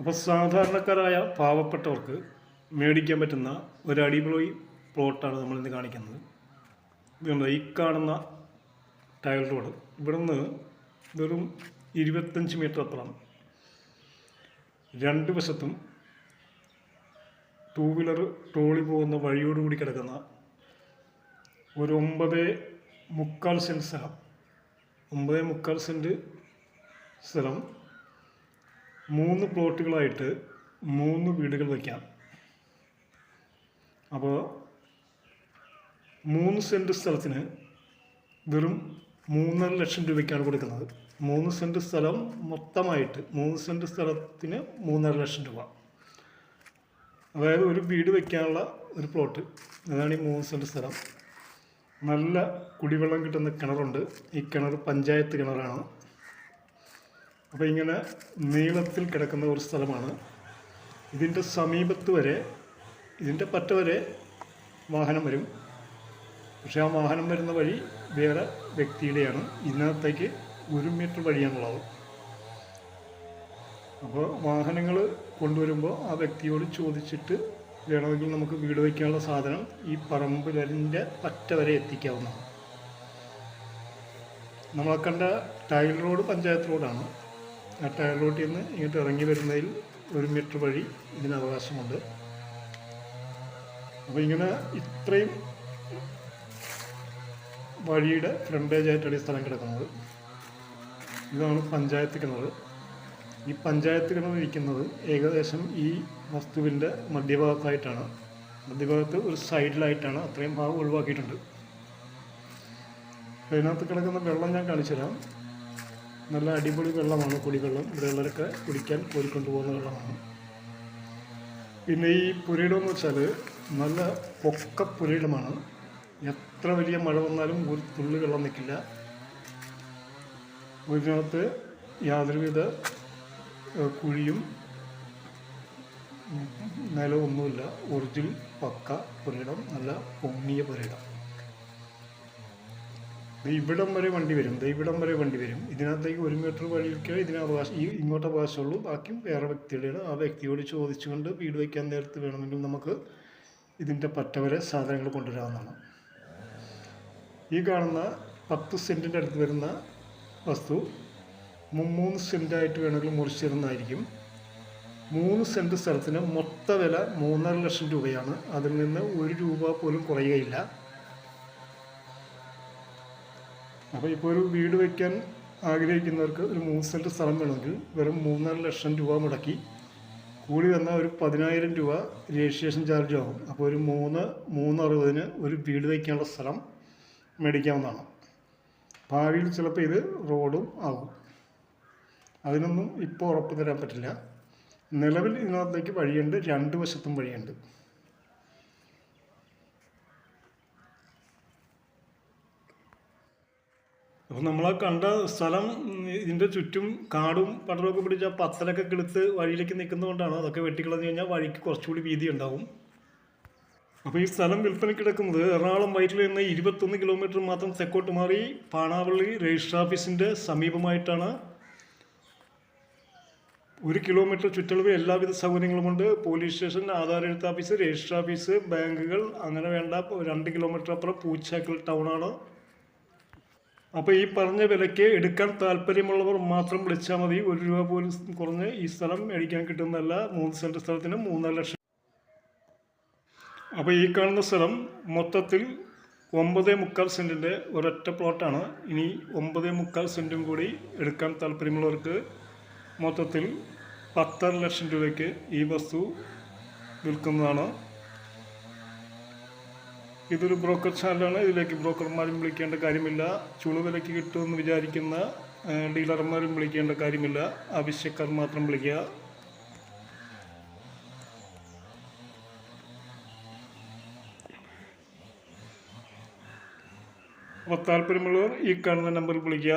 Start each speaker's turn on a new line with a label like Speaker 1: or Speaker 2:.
Speaker 1: അപ്പോൾ സാധാരണക്കാരായ പാവപ്പെട്ടവർക്ക് മേടിക്കാൻ പറ്റുന്ന ഒരു അടിപൊളി പ്ലോട്ടാണ് നമ്മളിന്ന് കാണിക്കുന്നത്. ഇതുകൊണ്ട് ഈ കാണുന്ന ടയൽ റോഡ്. ഇവിടുന്ന് വെറും ഇരുപത്തഞ്ച് മീറ്റർ അപ്പുറം. രണ്ട് വശത്തും ടൂ വീലർ ട്രോളി പോകുന്ന വഴിയോടുകൂടി കിടക്കുന്ന ഒരു ഒമ്പത് മുക്കാൽ സെന്റ് സ്ഥലം. ഒമ്പത് മുക്കാൽ സെന്റ് സ്ഥലം. മൂന്ന് പ്ലോട്ടുകളായിട്ട് മൂന്ന് വീടുകൾ വയ്ക്കാം അപ്പോൾ മൂന്ന് സെന്റ് സ്ഥലത്തിന് വെറും മൂന്നര ലക്ഷം രൂപയ്ക്കാണ് കൊടുക്കുന്നത്. മൂന്ന് സെന്റ് സ്ഥലം മൊത്തമായിട്ട് മൂന്ന് സെന്റ് സ്ഥലത്തിന് മൂന്നര ലക്ഷം രൂപ. അതായത് ഒരു വീട് വയ്ക്കാനുള്ള ഒരു പ്ലോട്ട്. അതാണ് ഈ മൂന്ന് സെന്റ് സ്ഥലം. നല്ല കുടിവെള്ളം കിട്ടുന്ന കിണറുണ്ട്. ഈ കിണർ പഞ്ചായത്ത് കിണറാണ്. അപ്പോൾ ഇങ്ങനെ നീളത്തിൽ കിടക്കുന്ന ഒരു സ്ഥലമാണ്. ഇതിന്റെ സമീപത്ത് വരെ ഇതിന്റെ പറ്റ വരെ വാഹനം വരും. പക്ഷേ ആ വാഹനം വരുന്ന വഴി വേറെ വ്യക്തിയുടെയാണ്. ഇതിനകത്തേക്ക് ഒരു മീറ്റർ വഴിയാണുള്ളത്. അപ്പോൾ വാഹനങ്ങൾ കൊണ്ടുവരുമ്പോൾ ആ വ്യക്തിയോട് ചോദിച്ചിട്ട് വേണമെങ്കിൽ നമുക്ക് വീട് വയ്ക്കാനുള്ള സാധനം ഈ പറമ്പിലിന്റെ പറ്റ വരെ എത്തിക്കാവുന്നതാണ്. നമ്മളെ കണ്ട ടൈൽ റോഡ് പഞ്ചായത്ത് റോഡാണ്. ടയർ റൂട്ടിൽ നിന്ന് ഇങ്ങോട്ട് ഇറങ്ങി വരുന്നതിൽ ഒരു മീറ്റർ വഴി ഇതിന് അവകാശമുണ്ട്. അപ്പോൾ ഇങ്ങനെ ഇത്രയും വഴിയുടെ ഫ്രണ്ടേജ് ആയിട്ടാണ് ഈ സ്ഥലം കിടക്കുന്നത്. ഇതാണ് പഞ്ചായത്ത് കിണർ. ഈ പഞ്ചായത്ത് കിണർ ഇരിക്കുന്നത് ഏകദേശം ഈ വസ്തുവിന്റെ മധ്യഭാഗത്തായിട്ടാണ്. മധ്യഭാഗത്ത് ഒരു സൈഡിലായിട്ടാണ് അത്രയും ഭാഗം ഒഴിവാക്കിയിട്ടുണ്ട്. അതിനകത്ത് കിടക്കുന്ന വെള്ളം ഞാൻ കാണിച്ചു തരാം നല്ല അടിപൊളി വെള്ളമാണ് കുടിവെള്ളം. ഇവിടെയുള്ളവരൊക്കെ കുടിക്കാൻ കോരിക്കൊണ്ട് പോകുന്ന വെള്ളമാണ്. പിന്നെ ഈ പുരയിടം എന്ന് വെച്ചാൽ നല്ല പൊക്ക പുരയിടമാണ്. എത്ര വലിയ മഴ വന്നാലും ഒരു തുള്ളി വെള്ളം നിൽക്കില്ല. ഇതിനകത്ത് യാതൊരുവിധ കുഴിയും നിലമൊന്നുമില്ല ഒറിജിനൽ പക്ക പുരയിടം നല്ല പൊങ്ങിയ പുരയിടം. ദേ ഇവിടം വരെ വണ്ടി വരും. ദേ ഇവിടം വരെ വണ്ടി വരും. ഇതിനകത്തേക്ക് ഒരു മീറ്റർ വഴിക്കേ ഇതിന് അവകാശം ഈ ഇങ്ങോട്ട് അവകാശമുള്ളൂ ബാക്കി വേറെ വ്യക്തിയുടെയാണ് ആ വ്യക്തിയോട് ചോദിച്ചുകൊണ്ട് വീട് വയ്ക്കാൻ നേരത്ത് വേണമെങ്കിൽ നമുക്ക് ഇതിന്റെ പറ്റവരെ സാധനങ്ങൾ കൊണ്ടുവരാവുന്നതാണ്. ഈ കാണുന്ന പത്ത് സെന്റിന്റെ അടുത്ത് വരുന്ന വസ്തു മുമ്മൂന്ന് സെന്റായിട്ട് വേണമെങ്കിൽ മുറിച്ചിരുന്നതായിരിക്കും. മൂന്ന് സെന്റ് സ്ഥലത്തിന് മൊത്ത വില മൂന്നര ലക്ഷം രൂപയാണ്. അതിൽ നിന്ന് ഒരു രൂപ പോലും കുറയുകയില്ല. അപ്പോൾ ഇപ്പോൾ ഒരു വീട് വയ്ക്കാൻ ആഗ്രഹിക്കുന്നവർക്ക് ഒരു മൂന്ന് സെന്റ് സ്ഥലം വേണമെങ്കിൽ വെറും മൂന്നര ലക്ഷം രൂപ മുടക്കി കൂടി വന്നാൽ ഒരു പതിനായിരം രൂപ രജിസ്ട്രേഷൻ ചാർജ് ആകും അപ്പോൾ ഒരു മൂന്ന് മൂന്ന് അറുപതിന് ഒരു വീട് വയ്ക്കാനുള്ള സ്ഥലം മേടിക്കാവുന്നതാണ്. ഭാവിയിൽ ചിലപ്പോൾ ഇത് റോഡും ആകും അതിനൊന്നും ഇപ്പോൾ ഉറപ്പ് തരാൻ പറ്റില്ല. നിലവിൽ ഇതിനകത്തേക്ക് വഴിയുണ്ട് രണ്ട് വശത്തും വഴിയുണ്ട്. അപ്പോൾ നമ്മൾ കണ്ട സ്ഥലം ഇതിന്റെ ചുറ്റും കാടും പടലൊക്കെ പിടിച്ച പത്തലൊക്കെ കിളുത്ത് വഴിയിലേക്ക് നിൽക്കുന്നതുകൊണ്ടാണ് അതൊക്കെ വെട്ടിക്കളഞ്ഞു കഴിഞ്ഞാൽ വഴിക്ക് കുറച്ചുകൂടി വീതി ഉണ്ടാവും. അപ്പോൾ ഈ സ്ഥലം വിൽപ്പന കിടക്കുന്നത് എറണാകുളം വയറ്റിൽ നിന്ന് ഇരുപത്തൊന്ന് കിലോമീറ്റർ മാത്രം തെക്കോട്ട് മാറി പാണാവള്ളി രജിസ്റ്റർ ഓഫീസിന്റെ സമീപമായിട്ടാണ്. ഒരു കിലോമീറ്റർ ചുറ്റളവിൽ എല്ലാവിധ സൗകര്യങ്ങളുമുണ്ട് പോലീസ് സ്റ്റേഷൻ ആധാർ എഴുത്ത് ഓഫീസ് രജിസ്റ്റർ ഓഫീസ് ബാങ്കുകൾ അങ്ങനെ വേണ്ട രണ്ട് കിലോമീറ്റർ അപ്പുറം പൂച്ചാക്കൽ ടൗണാണ് അപ്പോൾ ഈ പറഞ്ഞ വിലയ്ക്ക് എടുക്കാൻ താല്പര്യമുള്ളവർ മാത്രം വിളിച്ചാൽ മതി. ഒരു രൂപ പോലും കുറഞ്ഞ് ഈ സ്ഥലം മേടിക്കാൻ കിട്ടുന്നതല്ല. മൂന്ന് സെന്റ് സ്ഥലത്തിന് മൂന്നര ലക്ഷം. അപ്പോൾ ഈ കാണുന്ന സ്ഥലം മൊത്തത്തിൽ ഒമ്പത് മുക്കാൽ സെന്റിന്റെ ഒരൊറ്റ പ്ലോട്ടാണ്. ഇനി ഒമ്പത് മുക്കാൽ സെന്റും കൂടി എടുക്കാൻ താല്പര്യമുള്ളവർക്ക് മൊത്തത്തിൽ പത്തര ലക്ഷം രൂപയ്ക്ക് ഈ വസ്തു വിൽക്കുന്നതാണ്. ഇതൊരു ബ്രോക്കർ ചാനലാണ്. ഇതിലേക്ക് ബ്രോക്കർമാരും വിളിക്കേണ്ട കാര്യമില്ല. ചുളുവിലയ്ക്ക് കിട്ടുമെന്ന് വിചാരിക്കുന്ന ഡീലർമാരും വിളിക്കേണ്ട കാര്യമില്ല. ആവശ്യക്കാർ മാത്രം വിളിക്കുക. അപ്പോൾ താല്പര്യമുള്ളവർ ഈ കാണുന്ന നമ്പറിൽ വിളിക്കുക.